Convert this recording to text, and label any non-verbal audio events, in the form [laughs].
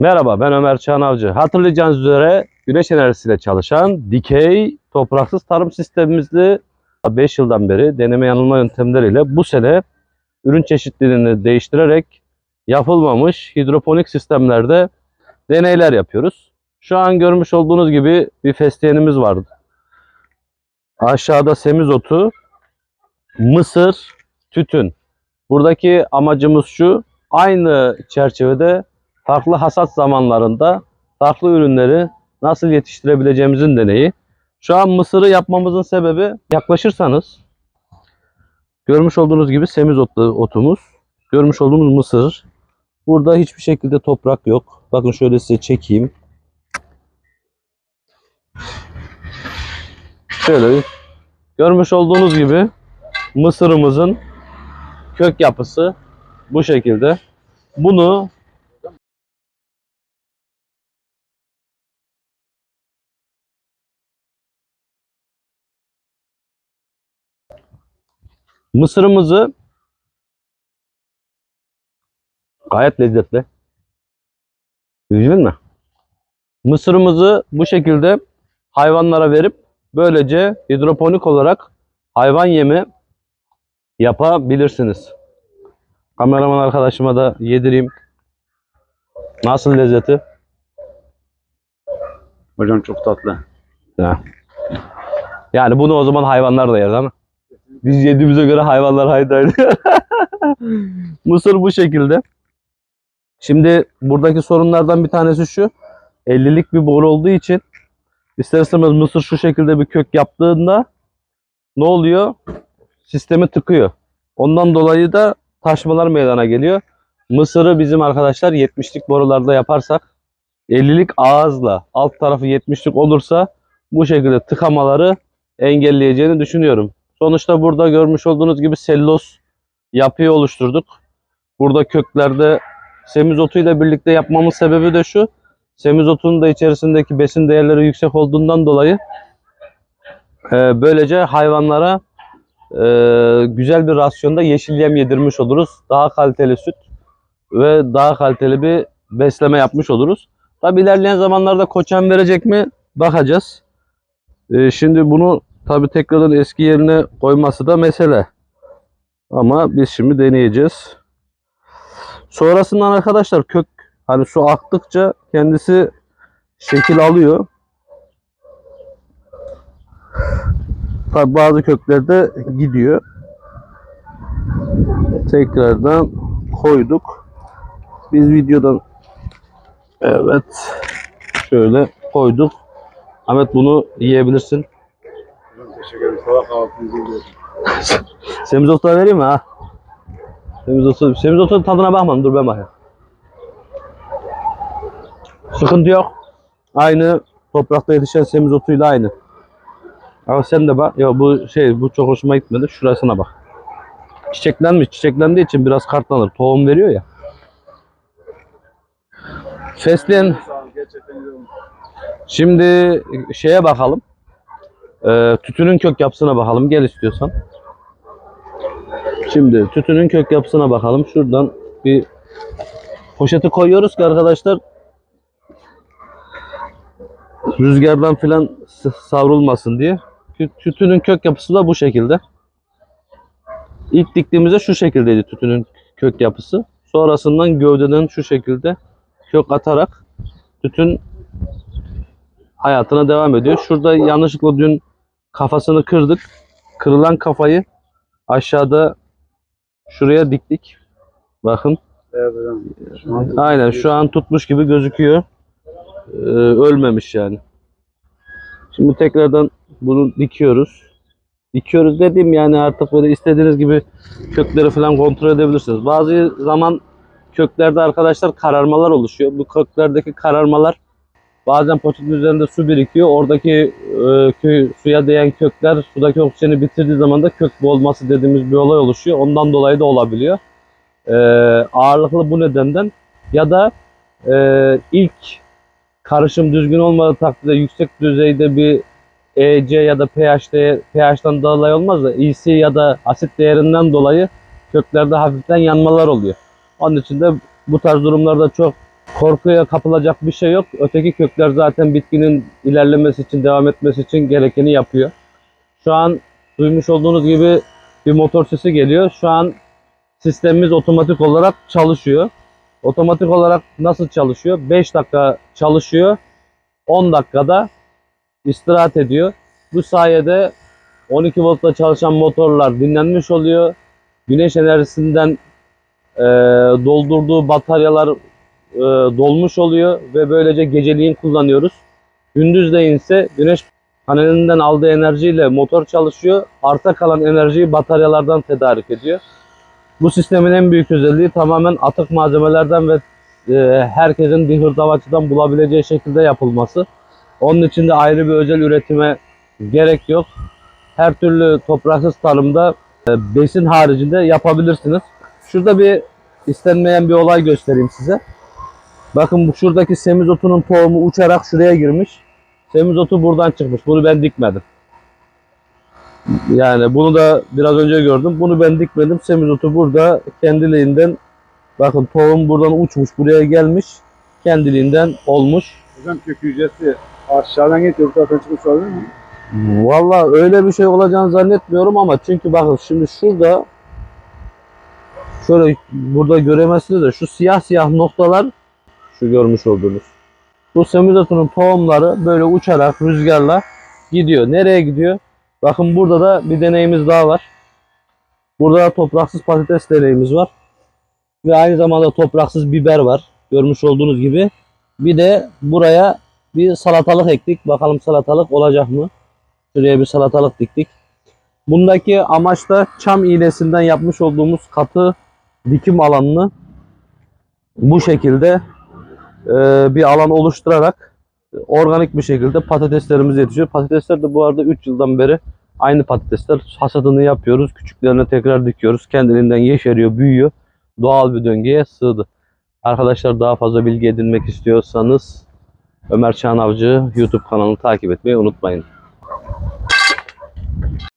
Merhaba ben Ömer Çağan Avcı. Hatırlayacağınız üzere güneş enerjisiyle çalışan dikey topraksız tarım sistemimizde 5 yıldan beri deneme yanılma yöntemleriyle bu sene ürün çeşitliliğini değiştirerek yapılmamış hidroponik sistemlerde deneyler yapıyoruz. Şu an görmüş olduğunuz gibi bir fesleğenimiz vardı. Aşağıda semizotu, mısır, tütün. Buradaki amacımız şu. Aynı çerçevede farklı hasat zamanlarında farklı ürünleri nasıl yetiştirebileceğimizin deneyi. Şu an mısırı yapmamızın sebebi yaklaşırsanız görmüş olduğunuz gibi semizotlu otumuz, görmüş olduğumuz mısır. Burada hiçbir şekilde toprak yok. Bakın şöyle size çekeyim. Şöyle görmüş olduğunuz gibi mısırımızın kök yapısı bu şekilde. Bunu Mısırımızı gayet lezzetli. Gördün mü? Mısırımızı bu şekilde hayvanlara verip böylece hidroponik olarak hayvan yemi yapabilirsiniz. Kameraman arkadaşıma da yedireyim. Nasıl lezzeti? Hocam çok tatlı. Ya. Yani bunu o zaman hayvanlar da yer değil mi? Biz yediğimize göre hayvanlar haydi haydi. [laughs] Mısır bu şekilde. Şimdi buradaki sorunlardan bir tanesi şu. 50'lik bir boru olduğu için ister istemez mısır şu şekilde bir kök yaptığında ne oluyor? Sistemi tıkıyor. Ondan dolayı da taşmalar meydana geliyor. Mısırı bizim arkadaşlar 70'lik borularda yaparsak 50'lik ağızla alt tarafı 70'lik olursa bu şekilde tıkamaları engelleyeceğini düşünüyorum. Sonuçta burada görmüş olduğunuz gibi selloz yapıyı oluşturduk. Burada köklerde semizotu ile birlikte yapmamın sebebi de şu. Semizotunun da içerisindeki besin değerleri yüksek olduğundan dolayı e, böylece hayvanlara e, güzel bir rasyonda yeşil yem yedirmiş oluruz. Daha kaliteli süt ve daha kaliteli bir besleme yapmış oluruz. Tabi ilerleyen zamanlarda koçan verecek mi bakacağız. E, şimdi bunu tabi tekrardan eski yerine koyması da mesele. Ama biz şimdi deneyeceğiz. Sonrasından arkadaşlar kök hani su aktıkça kendisi şekil alıyor. Tabi bazı köklerde gidiyor. Tekrardan koyduk. Biz videodan evet şöyle koyduk. Ahmet bunu yiyebilirsin. Teşekkür ederim. Sabah kahvaltınızı yiyorum. Semizotu da vereyim mi ha? Semizotu, semizotun tadına bakmam. Dur ben bakayım. Sıkıntı yok. Aynı toprakta yetişen semizotuyla aynı. Ama sen de bak. Ya bu şey bu çok hoşuma gitmedi. Şurasına bak. Çiçeklenmiş. Çiçeklendiği için biraz kartlanır. Tohum veriyor ya. Fesleğen. Şimdi şeye bakalım. Ee, tütünün kök yapısına bakalım. Gel istiyorsan. Şimdi tütünün kök yapısına bakalım. Şuradan bir poşeti koyuyoruz ki arkadaşlar rüzgardan filan savrulmasın diye. Tü- Tütünün kök yapısı da bu şekilde. İlk diktiğimizde şu şekildeydi tütünün kök yapısı. Sonrasından gövdeden şu şekilde kök atarak tütün hayatına devam ediyor. Şurada yanlışlıkla dün kafasını kırdık. Kırılan kafayı aşağıda şuraya diktik. Bakın. Aynen şu an tutmuş gibi gözüküyor. Ee, ölmemiş yani. Şimdi tekrardan bunu dikiyoruz. Dikiyoruz dediğim yani artık böyle istediğiniz gibi kökleri falan kontrol edebilirsiniz. Bazı zaman köklerde arkadaşlar kararmalar oluşuyor. Bu köklerdeki kararmalar bazen poçetin üzerinde su birikiyor. Oradaki e, kö- suya değen kökler sudaki oksijeni bitirdiği zaman da kök boğulması dediğimiz bir olay oluşuyor. Ondan dolayı da olabiliyor. E, ağırlıklı bu nedenden ya da e, ilk karışım düzgün olmadığı takdirde yüksek düzeyde bir EC ya da pH değer, pH'tan dolayı olmaz da EC ya da asit değerinden dolayı köklerde hafiften yanmalar oluyor. Onun için de bu tarz durumlarda çok Korkuya kapılacak bir şey yok. Öteki kökler zaten bitkinin ilerlemesi için, devam etmesi için gerekeni yapıyor. Şu an duymuş olduğunuz gibi bir motor sesi geliyor. Şu an sistemimiz otomatik olarak çalışıyor. Otomatik olarak nasıl çalışıyor? 5 dakika çalışıyor. 10 dakikada istirahat ediyor. Bu sayede 12 voltla çalışan motorlar dinlenmiş oluyor. Güneş enerjisinden e, doldurduğu bataryalar e, dolmuş oluyor ve böylece geceliğin kullanıyoruz. Gündüzleyin ise güneş panelinden aldığı enerjiyle motor çalışıyor. Arta kalan enerjiyi bataryalardan tedarik ediyor. Bu sistemin en büyük özelliği tamamen atık malzemelerden ve e, herkesin bir hırdavatçıdan bulabileceği şekilde yapılması. Onun için de ayrı bir özel üretime gerek yok. Her türlü topraksız tarımda e, besin haricinde yapabilirsiniz. Şurada bir istenmeyen bir olay göstereyim size. Bakın bu şuradaki semizotunun tohumu uçarak şuraya girmiş. Semizotu buradan çıkmış. Bunu ben dikmedim. Yani bunu da biraz önce gördüm. Bunu ben dikmedim. Semizotu burada kendiliğinden bakın tohum buradan uçmuş buraya gelmiş. Kendiliğinden olmuş. Hocam kök hücresi aşağıdan geçiyor. Bu taraftan çıkmış olabilir mi? Valla öyle bir şey olacağını zannetmiyorum ama çünkü bakın şimdi şurada şöyle burada göremezsiniz de şu siyah siyah noktalar şu görmüş olduğunuz. Bu semizotunun tohumları böyle uçarak rüzgarla gidiyor. Nereye gidiyor? Bakın burada da bir deneyimiz daha var. Burada da topraksız patates deneyimiz var. Ve aynı zamanda topraksız biber var. Görmüş olduğunuz gibi. Bir de buraya bir salatalık ektik. Bakalım salatalık olacak mı? Şuraya bir salatalık diktik. Bundaki amaç da çam iğnesinden yapmış olduğumuz katı dikim alanını bu şekilde bir alan oluşturarak e, organik bir şekilde patateslerimiz yetişiyor. Patatesler de bu arada 3 yıldan beri aynı patatesler. Hasadını yapıyoruz. Küçüklerine tekrar dikiyoruz. Kendiliğinden yeşeriyor, büyüyor. Doğal bir döngüye sığdı. Arkadaşlar daha fazla bilgi edinmek istiyorsanız Ömer Çağan Avcı YouTube kanalını takip etmeyi unutmayın.